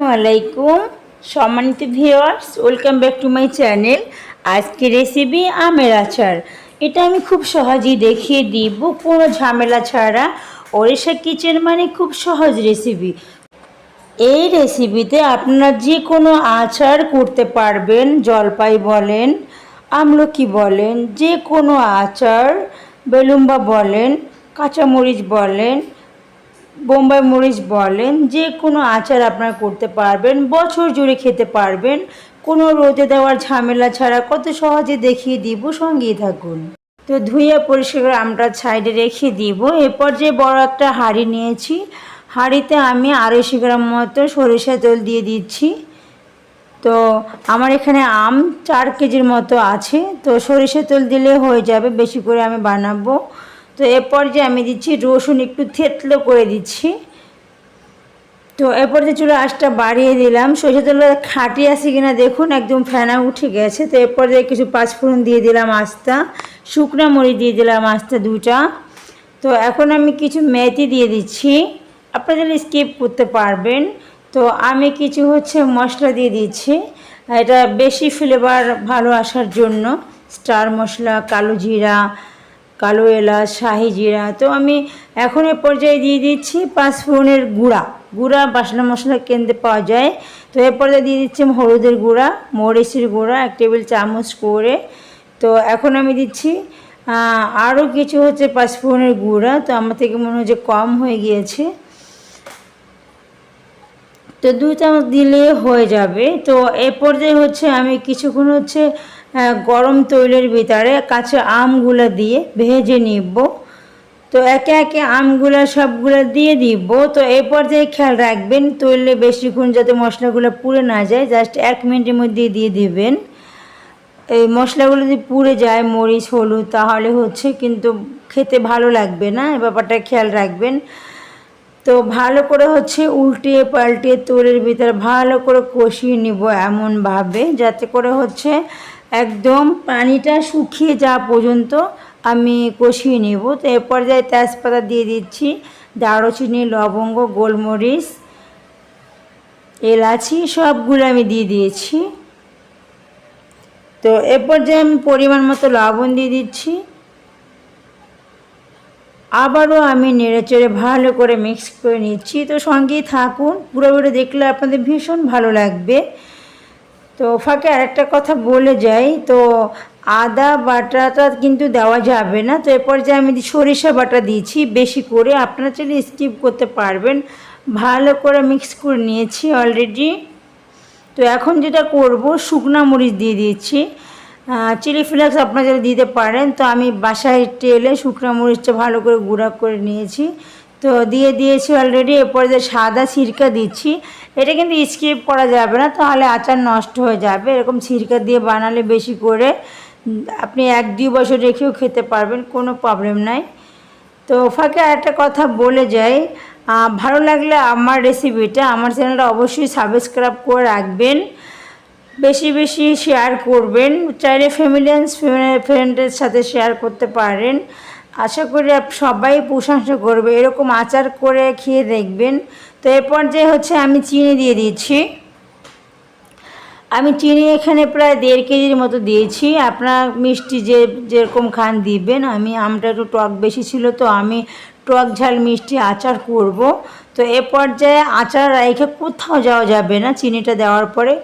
আলাইকুম সম্মানিত viewers welcome back to my channel আজকে রেসিপি আমের আচার। এটা আমি খুব সহজেই দেখিয়ে দিব, কোনো ঝামেলা ছাড়া। ওড়িশা কিচেন মানে খুব সহজ রেসিপি এই রেসিপিতে আপনারা যে কোনো আচার করতে পারবেন, জলপাই বলেন, আমলকি বলেন যে কোনো আচার, বেলুম্বা বলেন, কাঁচামরিচ বলেন বোম্বাই মরিচ বলেন, যে কোনো আচার আপনারা করতে পারবেন, বছর জুড়ে খেতে পারবেন। কোনো রোদে দেওয়ার ঝামেলা ছাড়া কত সহজে দেখিয়ে দিব, সঙ্গেই থাকুন। তো ধুয়ে পরিষ্কার করে আমটা সাইডে রেখে দিব। এরপর যে বড় একটা হাঁড়ি নিয়েছি, হাঁড়িতে আমি আড়াইশো গ্রাম মতো সরিষা তেল দিয়ে দিচ্ছি। তো আমার এখানে আম চার কেজির মতো আছে। তো সরিষা তেল দিলে হয়ে যাবে, বেশি করে আমি বানাবো। তো এরপর যে আমি দিচ্ছি রসুন একটু থেতলো করে দিচ্ছি। তো এরপর যে চুলো আঁচটা বাড়িয়ে দিলাম সরষে তেলটা খাটি আছে কিনা দেখুন, একদম ফেনা উঠে গেছে। তো এরপর যে কিছু পাঁচফোড়ন দিয়ে দিলাম আস্তা শুকনো মরিচ দিয়ে দিলাম আস্তা দুটা। তো এখন আমি কিছু মেথি দিয়ে দিচ্ছি। আপনারা যদি স্কিপ করতে পারবেন। তো আমি কিছু হচ্ছে মশলা দিয়ে দিচ্ছি। এটা বেশি ফ্লেভার ভালো আসার জন্য। স্টার মশলা, কালো জিরা কালো এলাচ, শাহি জিরা। তো আমি এখন এ পর্যায়ে দিয়ে দিচ্ছি পাঁচফোড়নের গুঁড়া। গুঁড়া বাসনা মশলা কেন্দ্রে পাওয়া যায়। তো এ পর্যায়ে দিয়ে দিচ্ছি হলুদের গুঁড়া, মরিচের গুঁড়া, এক টেবিল চামচ করে। তো এখন আমি দিচ্ছি আরও কিছু হচ্ছে পাঁচফোড়নের গুঁড়া। তো আমার থেকে মনে হচ্ছে কম হয়ে গিয়েছে। তো দু চামচ দিলে হয়ে যাবে। তো এ পর্যায়ে হচ্ছে আমি কিছুক্ষণ হচ্ছে গরম তৈলের ভিতরে কাঁচা আমগুলো দিয়ে ভেজে নিব। তো একে একে আমগুলো সবগুলো দিয়ে দিব। তো এই পর্যায়ে খেয়াল রাখবেন, তৈলে বেশিক্ষণ যাতে মশলাগুলো পুড়ে না যায়, জাস্ট এক মিনিটের মধ্যে দিয়ে দিবেন। এই মশলাগুলো যদি পুড়ে যায়, মরিচ, হলুদ, তাহলে হচ্ছে কিন্তু খেতে ভালো লাগবে না এই ব্যাপারটা খেয়াল রাখবেন। তো ভালো করে হচ্ছে উল্টিয়ে পাল্টিয়ে তৈলের ভিতরে ভালো করে কষিয়ে নিব এমনভাবে, যাতে করে হচ্ছে একদম পানিটা শুকিয়ে যাওয়া পর্যন্ত আমি কষিয়ে নেব। তো এর পর্যায়ে তেজপাতা দিয়ে দিচ্ছি, দারুচিনি, লবঙ্গ, গোলমরিচ, এলাচি সবগুলো আমি দিয়ে দিয়েছি। তো এ পর্যায়ে আমি পরিমাণ মতো লবণ দিয়ে দিচ্ছি, আবারও আমি নেড়েচড়ে ভালো করে মিক্স করে নিচ্ছি। তো সঙ্গেই থাকুন পুরোপুরি দেখলে আপনাদের ভীষণ ভালো লাগবে। তো ফাঁকে আরেকটা কথা বলে যাই, তো আদা বাটাটা কিন্তু দেওয়া যাবে না, তো এরপর যে আমি সরিষা বাটা দিয়েছি বেশি করে, আপনারা চাইলে স্কিপ করতে পারবেন। ভালো করে মিক্স করে নিয়েছি অলরেডি তো এখন যেটা করব, শুকনা মরিচ দিয়ে দিয়েছি। চিলি ফ্লেক্স আপনারা দিতে পারেন, তো আমি বাসায় টেলে শুকনো মরিচটা ভালো করে গুঁড়া করে নিয়েছি। তো দিয়ে দিয়েছি অলরেডি এরপর যে সাদা সিরকা দিচ্ছি, এটা কিন্তু স্কিপ করা যাবে না, তাহলে আচার নষ্ট হয়ে যাবে। এরকম সিরকা দিয়ে বানালে বেশি করে আপনি এক দুই বছর রেখেও খেতে পারবেন, কোনো প্রবলেম নাই। তো ফাঁকে একটা কথা বলে যাই ভালো লাগলে আমার রেসিপিটা আমার চ্যানেলটা অবশ্যই সাবস্ক্রাইব করে রাখবেন, বেশি বেশি শেয়ার করবেন, চাইলে ফ্যামিলি অ্যান্ড ফ্রেন্ডের সাথে শেয়ার করতে পারেন। আশা করি সবাই প্রশংসা করবে। এরকম আচার করে খেয়ে দেখবেন। তো এরপর যে হচ্ছে আমি চিনি দিয়ে দিচ্ছি। আমি চিনি এখানে প্রায় দেড় কেজির মতো দিয়েছি। আপনার মিষ্টি যে যেরকম খান দিবেন। আমি আমটা একটু টক বেশি ছিল, তো আমি টক ঝাল মিষ্টি আচার করব। তো এ পর্যায়ে আচার রেখে কোথাও যাওয়া যাবে না চিনিটা দেওয়ার পরে।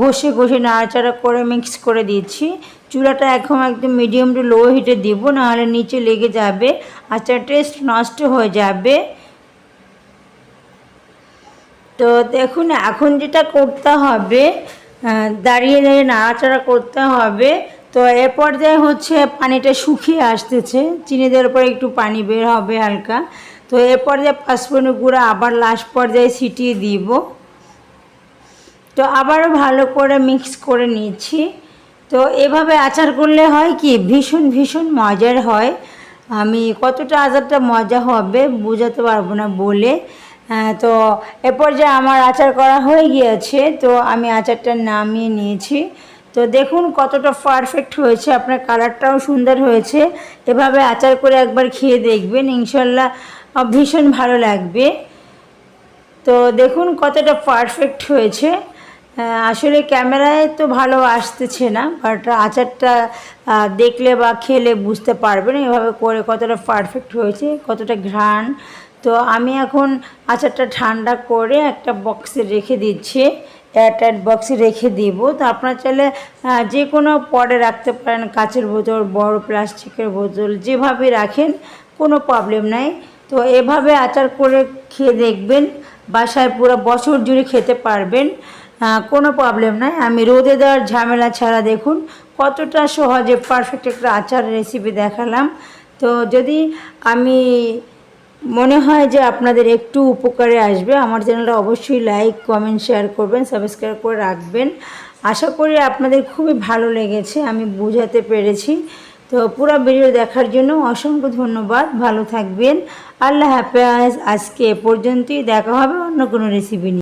ঘষে ঘষে নাড়াচাড়া করে মিক্স করে দিচ্ছি। চুলাটা এখন একদম মিডিয়াম টু লো হিটে দিব, নাহলে নিচে লেগে যাবে। আচার টেস্ট নষ্ট হয়ে যাবে। তো দেখুন, এখন যেটা করতে হবে দাঁড়িয়ে দাঁড়িয়ে নাড়াচাড়া করতে হবে। তো এর পর্যায়ে হচ্ছে পানিটা শুকিয়ে আসতেছে, চিনি দেওয়ার পরে একটু পানি বের হবে হালকা। তো এর পর্যায়ে পাঁচফোড়নের গুঁড়া আবার লাস্ট পর্যায়ে ছিটিয়ে দিব। তো আবারও ভালো করে মিক্স করে নিচ্ছি তো এভাবে আচার করলে হয় কি, ভীষণ ভীষণ মজার হয়। আমি কতটা আচারটা মজা হবে বোঝাতে পারব না বলে। তো এরপর যে আমার আচার করা হয়ে গিয়েছে, তো আমি আচারটা নামিয়ে নিয়েছি। তো দেখুন কতটা পারফেক্ট হয়েছে, আপনার কালারটাও সুন্দর হয়েছে। এভাবে আচার করে একবার খেয়ে দেখবেন, ইনশাল্লাহ ভীষণ ভালো লাগবে। তো দেখুন কতটা পারফেক্ট হয়েছে। আসলে ক্যামেরায় তো ভালো আসতেছে না বাট আচারটা দেখলে বা খেলে বুঝতে পারবেন এভাবে করে কতটা পারফেক্ট হয়েছে, কতটা ঘ্রাণ। তো আমি এখন আচারটা ঠান্ডা করে একটা বক্সে রেখে দিচ্ছি এয়ারটাইট বক্সে রেখে দিব। তো আপনার চাইলে যে কোনো পরে রাখতে পারেন, কাচের বোতল, বড় প্লাস্টিকের বোতল, যেভাবে রাখেন, কোনো প্রবলেম নাই। তো এভাবে আচার করে খেয়ে দেখবেন, বাসায় পুরো বছর জুড়ে খেতে পারবেন। কোনো প্রবলেম নাই। আমি রোদে দেওয়ার ঝামেলা ছাড়া দেখুন, কতটা সহজে পারফেক্ট একটা আচার রেসিপি দেখালাম। তো যদি আমি মনে হয় যে আপনাদের একটু উপকারে আসবে, আমার চ্যানেলটা অবশ্যই লাইক কমেন্ট শেয়ার করবেন সাবস্ক্রাইব করে রাখবেন। আশা করি আপনাদের খুবই ভালো লেগেছে, আমি বোঝাতে পেরেছি। তো পুরো ভিডিও দেখার জন্য অসংখ্য ধন্যবাদ, ভালো থাকবেন। আল্লাহ হাফেজ, আজকে এ পর্যন্তই, দেখা হবে অন্য কোনো রেসিপি